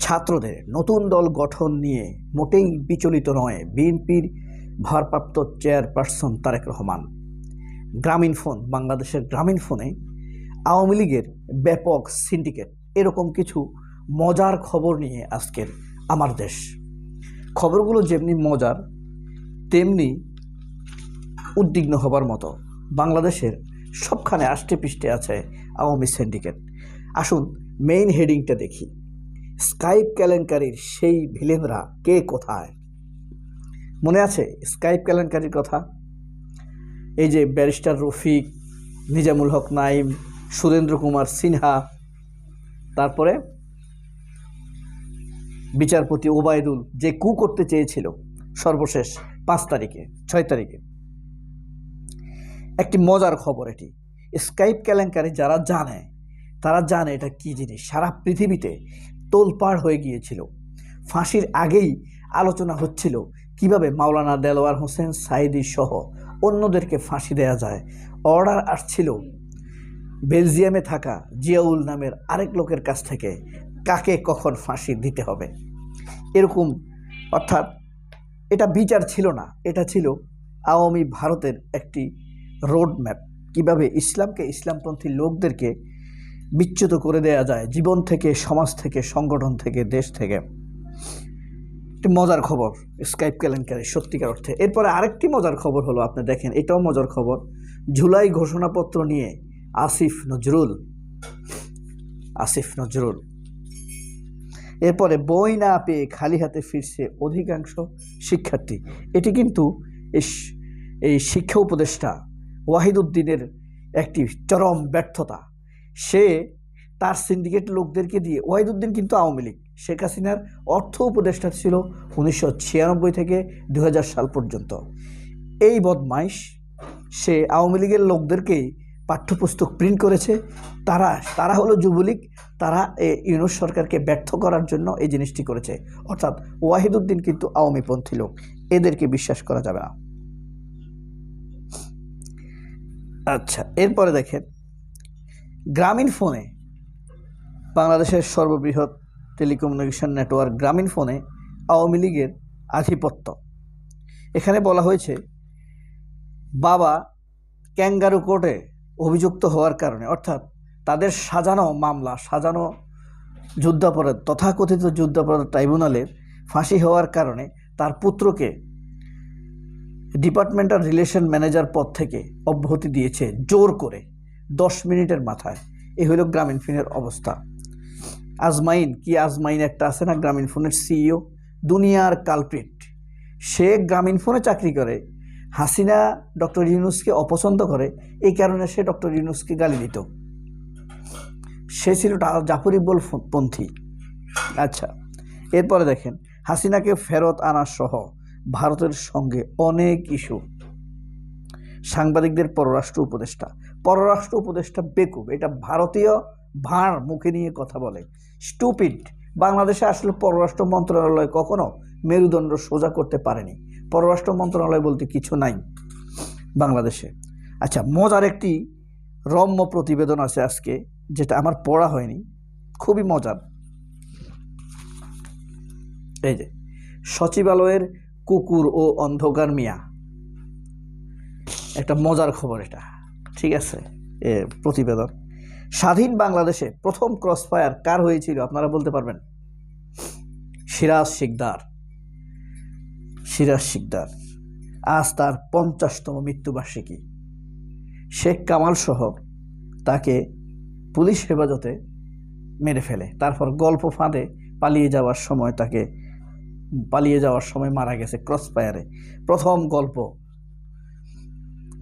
ছাত্রদের নতুন দল গঠন নিয়ে মোটেই বিচলিত নয় বিএনপির ভারপ্রাপ্ত চেয়ারপারসন তারেক রহমান। গ্রামীণ ফোন, বাংলাদেশের গ্রামীণ ফোনে আওয়ামী লীগের ব্যাপক সিন্ডিকেট, এরকম কিছু মজার খবর নিয়ে আজকের আমার দেশ। খবরগুলো যেমনি মজার, তেমনি উদ্বিগ্ন হবার মতো। বাংলাদেশের সবখানে আষ্টে পৃষ্ঠে আছে আওয়ামী সিন্ডিকেট। আসুন মেইন হেডিংটা দেখি। স্কাইপ কেলেঙ্কারির সেই ভিলেনরা কে কোথায়? মনে আছে স্কাইপ কেলেঙ্কারির কথা? এই যে ব্যারিস্টার রফিক, নিজামুল হক নাইম, সুরেন্দ্র কুমার সিনহা, তারপরে বিচারপতি ওবায়দুল যে কু করতে চেয়েছিল সর্বশেষ পাঁচ তারিখে, ছয় তারিখে। একটি মজার খবর এটি। স্কাইপ কেলেঙ্কারি যারা জানে, তারা জানে এটা কী জিনিস? সারা পৃথিবীতে তোলপাড় হয়ে গিয়েছিল। ফাঁসির আগেই আলোচনা হচ্ছিল, কীভাবে মাওলানা দেলোয়ার হোসেন সাইদি সহ অন্যদেরকে ফাঁসি দেয়া যায়। অর্ডার আসছিল বেলজিয়ামে থাকা জিয়াউল নামের আরেক লোকের কাছ থেকে, কাকে কখন ফাঁসি দিতে হবে। এরকম, অর্থাৎ এটা বিচার ছিল না, এটা ছিল আওয়ামী ভারতের একটি রোড ম্যাপ কীভাবে ইসলামকে ইসলামপন্থী লোকদেরকে বিচ্যুত করে দেয়া যায় জীবন থেকে, সমাজ থেকে, সংগঠন থেকে, দেশ থেকে। একটি মজার খবর স্কাইপ কেলেঙ্কারি সত্যিকার অর্থে। এরপরে আরেকটি মজার খবর হলো, আপনি দেখেন, এটাও মজার খবর। জুলাই ঘোষণাপত্র নিয়ে আসিফ নজরুল আসিফ নজরুল। এরপরে, বই না পেয়ে খালি হাতে ফিরছে অধিকাংশ শিক্ষার্থী। এটি কিন্তু এই শিক্ষা উপদেষ্টা ওয়াহিদুদ্দিনের একটি চরম ব্যর্থতা। সে তার সিন্ডিকেট লোকদেরকে দিয়ে ওয়াহিদুদ্দিন কিন্তু আওয়ামী লীগ, শেখ হাসিনার অর্থ উপদেষ্টা ছিল উনিশশো ছিয়ানব্বই থেকে দু হাজার সাল পর্যন্ত। এই বদমাইশ, সে আওয়ামী লীগের লোকদেরকেই পাঠ্যপুস্তক প্রিন্ট করেছে। তারা তারা হলো যুবলীগ, তারা ইউনুস সরকারকে ব্যর্থ করার জন্য এই জিনিসটি করেছে। অর্থাৎ ওয়াহিদুদ্দিন কিন্তু আওয়ামীপন্থী লোক, এদেরকে বিশ্বাস করা যাবে না। আচ্ছা এরপরে দেখেন গ্রামীণ ফোনে, বাংলাদেশের সর্ববৃহৎ টেলিকমিউনিকেশন নেটওয়ার্ক গ্রামীণ ফোনে আওয়ামী লীগের আধিপত্য। এখানে বলা হয়েছে, বাবা ক্যাঙ্গারু কোর্টে অভিযুক্ত হওয়ার কারণে, অর্থাৎ তাদের সাজানো মামলা, সাজানো যুদ্ধাপরাধ, তথাকথিত যুদ্ধাপরাধ ট্রাইব্যুনালের ফাঁসি হওয়ার কারণে তার পুত্রকে ডিপার্টমেন্টাল রিলেশন ম্যানেজার পদ থেকে অব্যাহতি দিয়েছে জোর করে। দশ মিনিটের মাথায়। এ হলো গ্রামীণ ফোনের অবস্থা। আজমাইন, কি আজমাইন একটা আছে না গ্রামীণ ফোনের সিইও দুনিয়ার কালপ্রিট সে গ্রামীণ ফোনে চাকরি করে। হাসিনা ডক্টর ইউনুসকে অপছন্দ করে। এই কারণে সে ডক্টর ইউনুসকে গালি দিত। সে ছিল জাফরিবল ফ- পন্থী। আচ্ছা এরপরে দেখেন। হাসিনাকে ফেরত আনা সহ ভারতের সঙ্গে অনেক ইস্যু। সাংবাদিকদের পররাষ্ট্র উপদেষ্টা। পররাষ্ট্র উপদেষ্টা বেকুব, এটা ভারতীয় ভাঁড় মুখে নিয়ে কথা বলে। স্টুপিড, বাংলাদেশে আসলে পররাষ্ট্র মন্ত্রণালয় কখনো মেরুদণ্ড সোজা করতে পারেনি। পররাষ্ট্র মন্ত্রণালয় বলতে কিছু নাই বাংলাদেশে। আচ্ছা মজার একটি রম্য প্রতিবেদন আছে আজকে, যেটা আমার পড়া হয়নি। খুবই মজার। এই যে, সচিবালয়ের কুকুর ও অন্ধকার মিয়া। একটা মজার খবর এটা। ঠিক আছে প্রতিবেদন। স্বাধীন বাংলাদেশে প্রথম ক্রসফায়ার কার হয়েছিল আপনারা বলতে পারবেন? সিরাজ শিকদার। সিরাজ শিকদার। আজ তার পঞ্চাশতম মৃত্যুবার্ষিকী। শেখ কামাল সহ তাকে পুলিশ হেফাজতে মেরে ফেলে। তারপর গল্প ফাঁদে পালিয়ে যাওয়ার সময় তাকে, পালিয়ে যাওয়ার সময় মারা গেছে ক্রসফায়ারে প্রথম গল্প।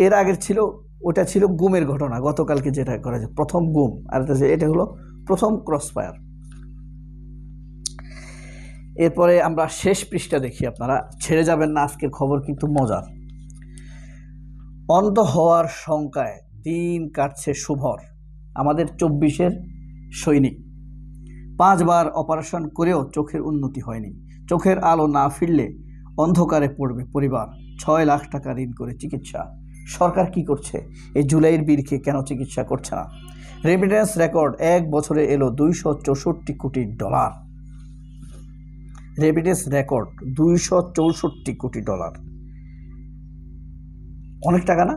এর আগের ছিল ওটা ছিল গুমের ঘটনা, গতকালকে যেটা করা যায়, প্রথম গুম। আর এটা হলো প্রথম ক্রসফায়ার এরপরে আমরা শেষ পৃষ্ঠা দেখি আপনারা। ছেড়ে যাবেন না আজকের খবর, কিন্তু মজার। অন্ধ হওয়ার শঙ্কায় দিন কাটছে শুভর আমাদের চব্বিশের সৈনিক। পাঁচবার অপারেশন করেও চোখের উন্নতি হয়নি। চোখের আলো না ফিরলে অন্ধকারে পড়বে পরিবার। ছয় লাখ টাকা ঋণ করে চিকিৎসা। সরকার কি করছে? এই জুলাইয়ের বীরকে কেন চিকিৎসা করছে না? রেমিটেন্স রেকর্ড এক বছরে এলো দুইশো চৌষট্টি কোটি ডলার। রেমিটেন্স রেকর্ড দুইশো চৌষট্টি কোটি ডলার। অনেক টাকা না?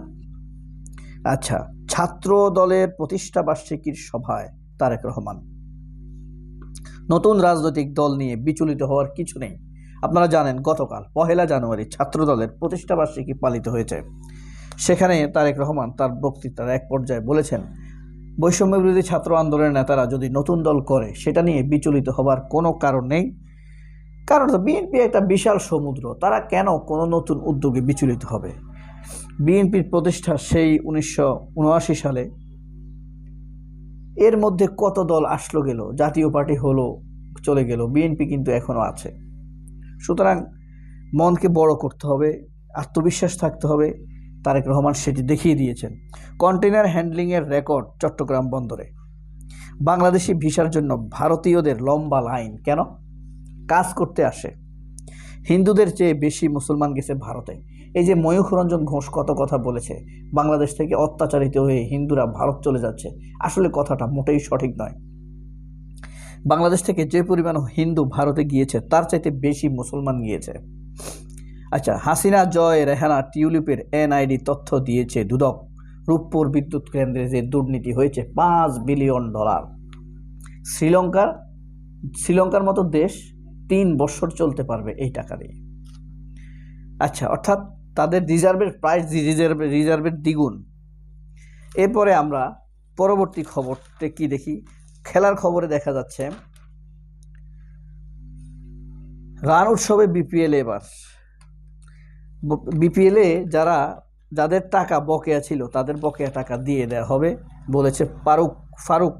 আচ্ছা ছাত্র দলের প্রতিষ্ঠা বার্ষিকীর সভায় তারেক রহমান। নতুন রাজনৈতিক দল নিয়ে বিচলিত হওয়ার কিছু নেই। আপনারা জানেন গতকাল পহেলা জানুয়ারি ছাত্র দলের প্রতিষ্ঠা বার্ষিকী পালিত হয়েছে। সেখানে তারেক রহমান তার বক্তৃতার এক পর্যায়ে বলেছেন বৈষম্য বিরোধী ছাত্র আন্দোলনের নেতারা যদি নতুন দল করে, সেটা নিয়ে বিচলিত হবার কোনো কারণ নেই। কারণ বিএনপি একটা বিশাল সমুদ্র, তারা কেন কোনো নতুন উদ্যোগে বিচলিত হবে? বিএনপির প্রতিষ্ঠা সেই উনিশশো উনআশি সালে। এর মধ্যে কত দল আসলো গেল, জাতীয় পার্টি হলো, চলে গেল, বিএনপি কিন্তু এখনও আছে। সুতরাং মনকে বড় করতে হবে, আত্মবিশ্বাস থাকতে হবে তারেক রহমান সেটি দেখিয়ে দিয়েছেন। কন্টেনার হ্যান্ডলিংয়ের রেকর্ড চট্টগ্রাম বন্দরে। বাংলাদেশি ভিসার জন্য ভারতীয়দের লম্বা লাইন কেন? কাজ করতে আসে। হিন্দুদের চেয়ে বেশি মুসলমান গেছে ভারতে। এই যে ময়ূখ রঞ্জন ঘোষ কত কথা বলেছে, বাংলাদেশ থেকে অত্যাচারিত হয়ে হিন্দুরা ভারত চলে যাচ্ছে, আসলে কথাটা মোটেই সঠিক নয়। বাংলাদেশ থেকে যে পরিমাণ হিন্দু ভারতে গিয়েছে, তার চাইতে বেশি মুসলমান গিয়েছে। আচ্ছা হাসিনা, জয়, রেহানা, টিউলিপের এনআইডি তথ্য দিয়েছে দুদক। রূপপুর বিদ্যুৎ কেন্দ্রে যে দুর্নীতি হয়েছে, পাঁচ বিলিয়ন ডলার। শ্রীলঙ্কার শ্রীলঙ্কার মতো দেশ তিন বছর চলতে পারবে এই টাকা দিয়ে। আচ্ছা অর্থাৎ তাদের রিজার্ভের প্রাইস রিজার্ভ, রিজার্ভের দ্বিগুণ। এরপরে আমরা পরবর্তী খবরতে কি দেখি? খেলার খবরে দেখা যাচ্ছে, রান উৎসবে বিপিএল এবার। বিপিএলে যারা, যাদের টাকা বকেয়া ছিল, তাদের বকেয়া টাকা দিয়ে দেওয়া হবে বলেছে ফারুক ফারুক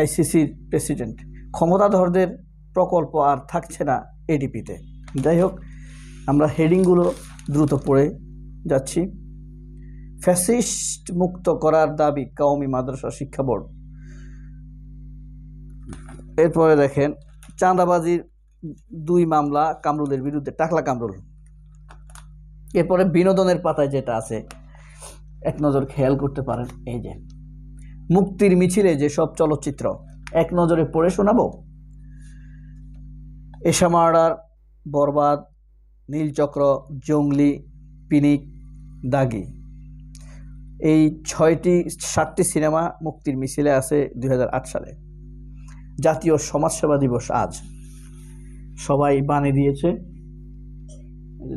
আইসিসির প্রেসিডেন্ট। ক্ষমতাধরদের প্রকল্প আর থাকছে না এডিপিতে যাই হোক, আমরা হেডিংগুলো দ্রুত পড়ে যাচ্ছি। ফ্যাসিস্ট মুক্ত করার দাবি কাউমি মাদ্রাসা শিক্ষা বোর্ড। এরপরে দেখেন, চাঁদাবাজির দুই মামলা কামরুলের বিরুদ্ধে, টাকলা কামরুল। এরপরে বিনোদনের পাতায় যেটা আছে, এক নজর খেয়াল করতে পারেন, এই যে, মুক্তির মিছিলে যে সব চলচ্চিত্র, এক নজরে পড়ে শোনাবো? এশা মার্ডার বরবাদ নীলচক্র জঙ্গলি, পিনিক, দাগি। এই ছয়টি, সাতটি সিনেমা মুক্তির মিছিলে আছে দুই হাজার আট সালে। জাতীয় সমাজসেবা দিবস আজ। সবাই বানিয়ে দিয়েছে।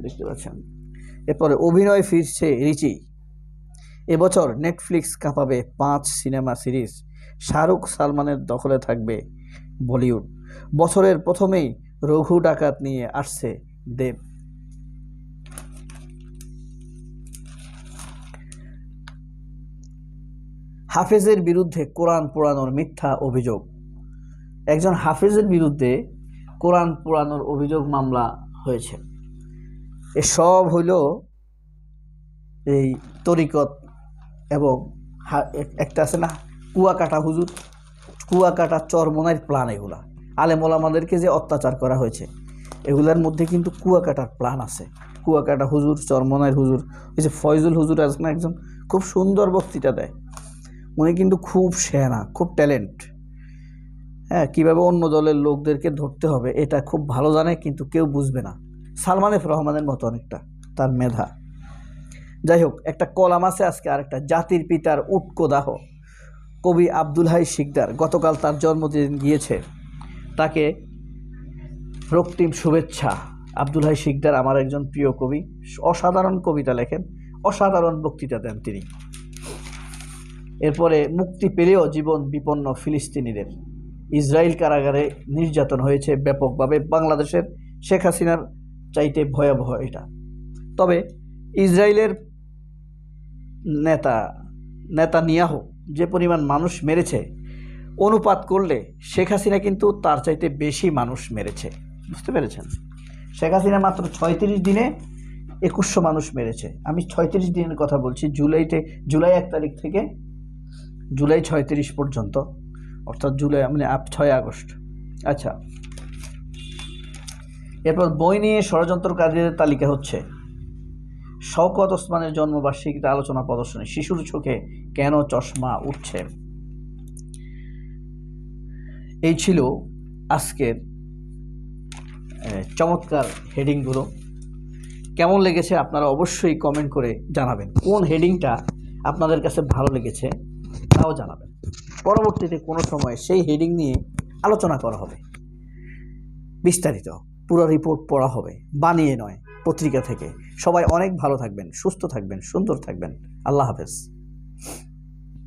দেখতে পাচ্ছেন এরপরে অভিনয় ফিরছে রিচি। এবছর নেটফ্লিক্স কাঁপাবে পাঁচ সিনেমা সিরিজ। শাহরুখ সালমানের দখলে থাকবে বলিউড। বছরের প্রথমেই রঘু ডাকাত নিয়ে আসছে দেব। হাফেজের বিরুদ্ধে কোরআন পোড়ানোর মিথ্যা অভিযোগ। একজন হাফেজের বিরুদ্ধে কোরআন পোড়ানোর অভিযোগ মামলা হয়েছে। এসব হইল এই তরিকত এবং একটা আছে না, কুয়াকাটা হুজুর, কুয়াকাটা চরমনার প্ল্যান এগুলা। আলেমোলা আমাদেরকে যে অত্যাচার করা হয়েছে, এগুলার মধ্যে কিন্তু কুয়াকাটার প্ল্যান আছে। কুয়াকাটা হুজুর চরমনার হুজুর ওই যে ফয়জুল হুজুর আছে না একজন খুব সুন্দর বক্তৃতা দেয়। উনি কিন্তু খুব সেনা, খুব ট্যালেন্ট। হ্যাঁ কীভাবে অন্য দলের লোকদেরকে ধরতে হবে, এটা খুব ভালো জানে, কিন্তু কেউ বুঝবে না। সালমান এফ রহমানের মতো অনেকটা, তার মেধা। যাই হোক একটা কলাম আছে আজকে, আরেকটা। জাতির পিতার উটকো দাহ। কবি আব্দুল হাই শিকদার গতকাল তার জন্মদিন গিয়েছে। তাকে রক্তিম শুভেচ্ছা। আব্দুল হাই শিকদার আমার একজন প্রিয় কবি। অসাধারণ কবিতা লেখেন, অসাধারণ বক্তৃতা দেন তিনি। এরপরে মুক্তি পেলেও জীবন বিপন্ন ফিলিস্তিনিদের। ইসরায়েল কারাগারে নির্যাতন হয়েছে ব্যাপকভাবে। বাংলাদেশের শেখ হাসিনার চাইতে ভয়াবহ এটা। তবে ইসরায়েলের নেতা নেতা নিয়াহ যে পরিমাণ মানুষ মেরেছে, অনুপাত করলে শেখ হাসিনা কিন্তু তার চাইতে বেশি মানুষ মেরেছে। বুঝতে পেরেছেন? শেখ হাসিনা মাত্র ছয়ত্রিশ দিনে একুশশো মানুষ মেরেছে। আমি ছয়ত্রিশ দিনের কথা বলছি, জুলাইতে, জুলাই এক তারিখ থেকে জুলাই ছয়ত্রিশ পর্যন্ত, অর্থাৎ জুলাই মানে আপ ছয় আগস্ট। আচ্ছা এরপর বই নিয়ে ষড়যন্ত্রকারীদের তালিকা হচ্ছে। শওকত ওসমানের জন্মবার্ষিকীতে আলোচনা প্রদর্শনী, শিশুর চোখে কেন চশমা উঠছে? এই ছিল আজকের চমৎকার হেডিংগুলো। কেমন লেগেছে আপনারা অবশ্যই কমেন্ট করে জানাবেন। কোন হেডিংটা আপনাদের কাছে ভালো লেগেছে তাও জানাবেন। পরবর্তীতে কোনো সময় সেই হেডিং নিয়ে আলোচনা করা হবে। বিস্তারিত পুরো রিপোর্ট পড়া হবে। বানিয়ে নয়, পত্রিকা থেকে। সবাই অনেক ভালো থাকবেন, সুস্থ থাকবেন, সুন্দর থাকবেন। আল্লাহ হাফেজ।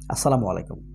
আসসালামু আলাইকুম।